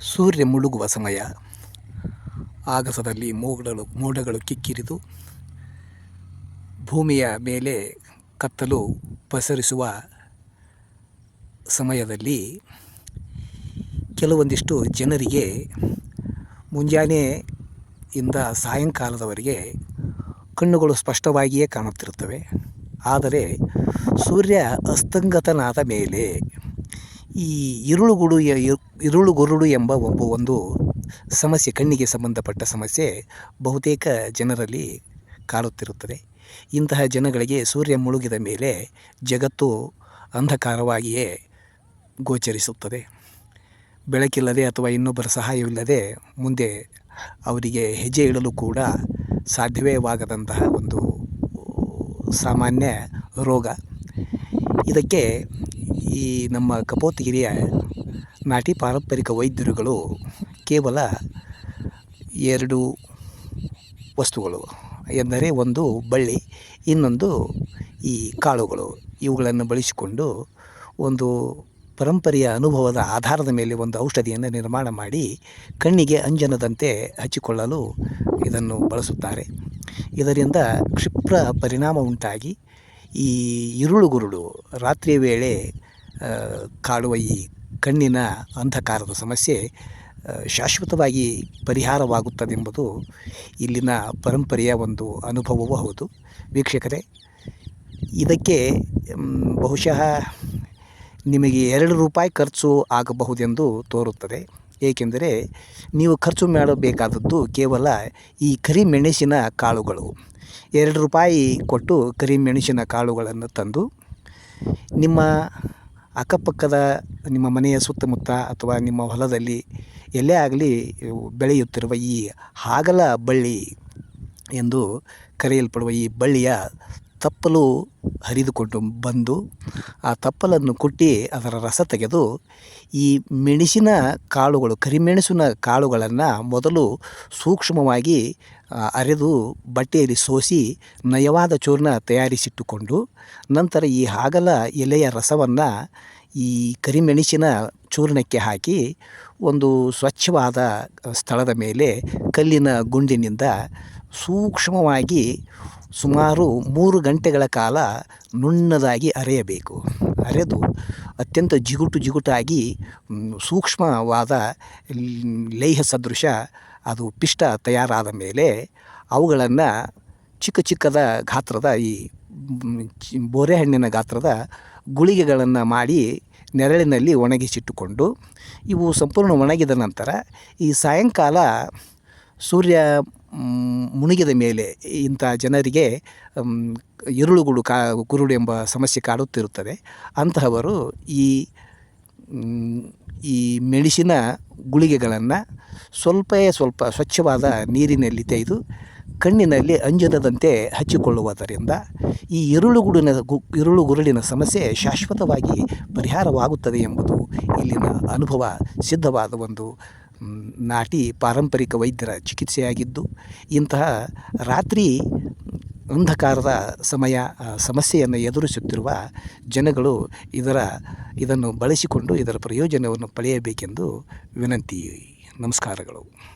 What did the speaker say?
ಸೂರ್ಯ ಮುಳುಗುವ ಸಮಯ. ಆಗಸದಲ್ಲಿ ಮೋಡಗಳು ಮೋಡಗಳು ಕಿಕ್ಕಿರಿದು ಭೂಮಿಯ ಮೇಲೆ ಕತ್ತಲು ಪಸರಿಸುವ ಸಮಯದಲ್ಲಿ ಕೆಲವೊಂದಿಷ್ಟು ಜನರಿಗೆ ಮುಂಜಾನೆಯಿಂದ ಸಾಯಂಕಾಲದವರೆಗೆ ಕಣ್ಣುಗಳು ಸ್ಪಷ್ಟವಾಗಿಯೇ ಕಾಣುತ್ತಿರುತ್ತವೆ. ಆದರೆ ಸೂರ್ಯ ಅಸ್ತಂಗತನಾದ ಮೇಲೆ ಈ ಇರುಳುಗುಡು ಇರುಳುಗುರುಡು ಎಂಬ ಒಬ್ಬ ಒಂದು ಸಮಸ್ಯೆ, ಕಣ್ಣಿಗೆ ಸಂಬಂಧಪಟ್ಟ ಸಮಸ್ಯೆ ಬಹುತೇಕ ಜನರಲ್ಲಿ ಕಾಡುತ್ತಿರುತ್ತದೆ. ಇಂತಹ ಜನಗಳಿಗೆ ಸೂರ್ಯ ಮುಳುಗಿದ ಮೇಲೆ ಜಗತ್ತು ಅಂಧಕಾರವಾಗಿಯೇ ಗೋಚರಿಸುತ್ತದೆ. ಬೆಳಕಿಲ್ಲದೆ ಅಥವಾ ಇನ್ನೊಬ್ಬರ ಸಹಾಯವಿಲ್ಲದೆ ಮುಂದೆ ಅವರಿಗೆ ಹೆಜ್ಜೆ ಇಡಲು ಕೂಡ ಸಾಧ್ಯವೇ ಒಂದು ಸಾಮಾನ್ಯ ರೋಗ. ಇದಕ್ಕೆ ಈ ನಮ್ಮ ಕಪೋತಗಿರಿಯ ನಾಟಿ ಪಾರಂಪರಿಕ ವೈದ್ಯರುಗಳು ಕೇವಲ ಎರಡು ವಸ್ತುಗಳು, ಎಂದರೆ ಒಂದು ಬಳ್ಳಿ, ಇನ್ನೊಂದು ಈ ಕಾಳುಗಳು. ಇವುಗಳನ್ನು ಬಳಸಿಕೊಂಡು ಒಂದು ಪರಂಪರೆಯ ಅನುಭವದ ಆಧಾರದ ಮೇಲೆ ಒಂದು ಔಷಧಿಯನ್ನು ನಿರ್ಮಾಣ ಮಾಡಿ ಕಣ್ಣಿಗೆ ಅಂಜನದಂತೆ ಹಚ್ಚಿಕೊಳ್ಳಲು ಇದನ್ನು ಬಳಸುತ್ತಾರೆ. ಇದರಿಂದ ಕ್ಷಿಪ್ರ ಪರಿಣಾಮ ಉಂಟಾಗಿ ಈ ಇರುಳುಗುರುಳು ರಾತ್ರಿಯ ವೇಳೆ ಕಾಡುವ ಈ ಕಣ್ಣಿನ ಅಂಧಕಾರದ ಸಮಸ್ಯೆ ಶಾಶ್ವತವಾಗಿ ಪರಿಹಾರವಾಗುತ್ತದೆಂಬುದು ಇಲ್ಲಿನ ಪರಂಪರೆಯ ಒಂದು ಅನುಭವವೂ ಹೌದು. ವೀಕ್ಷಕರೇ, ಇದಕ್ಕೆ ಬಹುಶಃ ನಿಮಗೆ ಎರಡು ರೂಪಾಯಿ ಖರ್ಚು ಆಗಬಹುದೆಂದು ತೋರುತ್ತದೆ. ಏಕೆಂದರೆ, ನೀವು ಖರ್ಚು ಮಾಡಬೇಕಾದದ್ದು ಕೇವಲ ಈ ಕರಿಮೆಣಸಿನ ಕಾಳುಗಳು. ಎರಡು ರೂಪಾಯಿ ಕೊಟ್ಟು ಕರಿಮೆಣಸಿನ ಕಾಳುಗಳನ್ನು ತಂದು ನಿಮ್ಮ ಅಕ್ಕಪಕ್ಕದ ನಿಮ್ಮ ಮನೆಯ ಸುತ್ತಮುತ್ತ ಅಥವಾ ನಿಮ್ಮ ಹೊಲದಲ್ಲಿ ಎಲ್ಲೇ ಆಗಲಿ ಬೆಳೆಯುತ್ತಿರುವ ಈ ಹಾಗಲ ಬಳ್ಳಿ ಎಂದು ಕರೆಯಲ್ಪಡುವ ಈ ಬಳ್ಳಿಯ ತಪ್ಪಲು ಹರಿದುಕೊಂಡು ಬಂದು ಆ ತಪ್ಪಲನ್ನು ಕುಟ್ಟಿ ಅದರ ರಸ ತೆಗೆದು ಈ ಮೆಣಸಿನ ಕಾಳುಗಳು, ಕರಿಮೆಣಸಿನ ಕಾಳುಗಳನ್ನು ಮೊದಲು ಸೂಕ್ಷ್ಮವಾಗಿ ಅರೆದು ಬಟ್ಟೆಯಲ್ಲಿ ಸೋಸಿ ನಯವಾದ ಚೂರ್ಣ ತಯಾರಿಸಿಟ್ಟುಕೊಂಡು ನಂತರ ಈ ಹಾಗಲ ಎಲೆಯ ರಸವನ್ನು ಈ ಕರಿಮೆಣಸಿನ ಚೂರ್ಣಕ್ಕೆ ಹಾಕಿ ಒಂದು ಸ್ವಚ್ಛವಾದ ಸ್ಥಳದ ಮೇಲೆ ಕಲ್ಲಿನ ಗುಂಡಿನಿಂದ ಸೂಕ್ಷ್ಮವಾಗಿ ಸುಮಾರು ಮೂರು ಗಂಟೆಗಳ ಕಾಲ ನುಣ್ಣದಾಗಿ ಅರೆಯಬೇಕು. ಅರೆದು ಅತ್ಯಂತ ಜಿಗುಟು ಜಿಗುಟಾಗಿ ಸೂಕ್ಷ್ಮವಾದ ಲೇಹ ಸದೃಶ ಅದು ಪಿಷ್ಟ ತಯಾರಾದ ಮೇಲೆ ಅವುಗಳನ್ನು ಚಿಕ್ಕ ಚಿಕ್ಕದ ಗಾತ್ರದ ಈ ಬೋರೆಹಣ್ಣಿನ ಗಾತ್ರದ ಗುಳಿಗೆಗಳನ್ನು ಮಾಡಿ ನೆರಳಿನಲ್ಲಿ ಒಣಗಿಸಿಟ್ಟುಕೊಂಡು ಇವು ಸಂಪೂರ್ಣ ಒಣಗಿದ ನಂತರ ಈ ಸಾಯಂಕಾಲ ಸೂರ್ಯ ಮುಳುಗಿದ ಮೇಲೆ ಇಂಥ ಜನರಿಗೆ ಇರುಳುಗುಡು ಕಾ, ಕುರುಡು ಎಂಬ ಸಮಸ್ಯೆ ಕಾಡುತ್ತಿರುತ್ತದೆ. ಅಂತಹವರು ಈ ಈ ಮೆಣಸಿನ ಗುಳಿಗೆಗಳನ್ನು ಸ್ವಲ್ಪವೇ ಸ್ವಲ್ಪ ಸ್ವಚ್ಛವಾದ ನೀರಿನಲ್ಲಿ ತೆಗೆದು ಕಣ್ಣಿನಲ್ಲಿ ಅಂಜನದಂತೆ ಹಚ್ಚಿಕೊಳ್ಳುವುದರಿಂದ ಈ ಇರುಳುಗುಡಿನ ಗು ಇರುಳುಗುರುಳಿನ ಸಮಸ್ಯೆ ಶಾಶ್ವತವಾಗಿ ಪರಿಹಾರವಾಗುತ್ತದೆ ಎಂಬುದು ಇಲ್ಲಿನ ಅನುಭವ. ಸಿದ್ಧವಾದ ಒಂದು ನಾಟಿ ಪಾರಂಪರಿಕ ವೈದ್ಯರ ಚಿಕಿತ್ಸೆಯಾಗಿದ್ದು ಇಂತಹ ರಾತ್ರಿ ಅಂಧಕಾರದ ಸಮಯ ಸಮಸ್ಯೆಯನ್ನು ಎದುರಿಸುತ್ತಿರುವ ಜನಗಳು ಇದರ ಇದನ್ನು ಬಳಸಿಕೊಂಡು ಇದರ ಪ್ರಯೋಜನವನ್ನು ಪಡೆಯಬೇಕೆಂದು ವಿನಂತಿ ನಮಸ್ಕಾರಗಳು.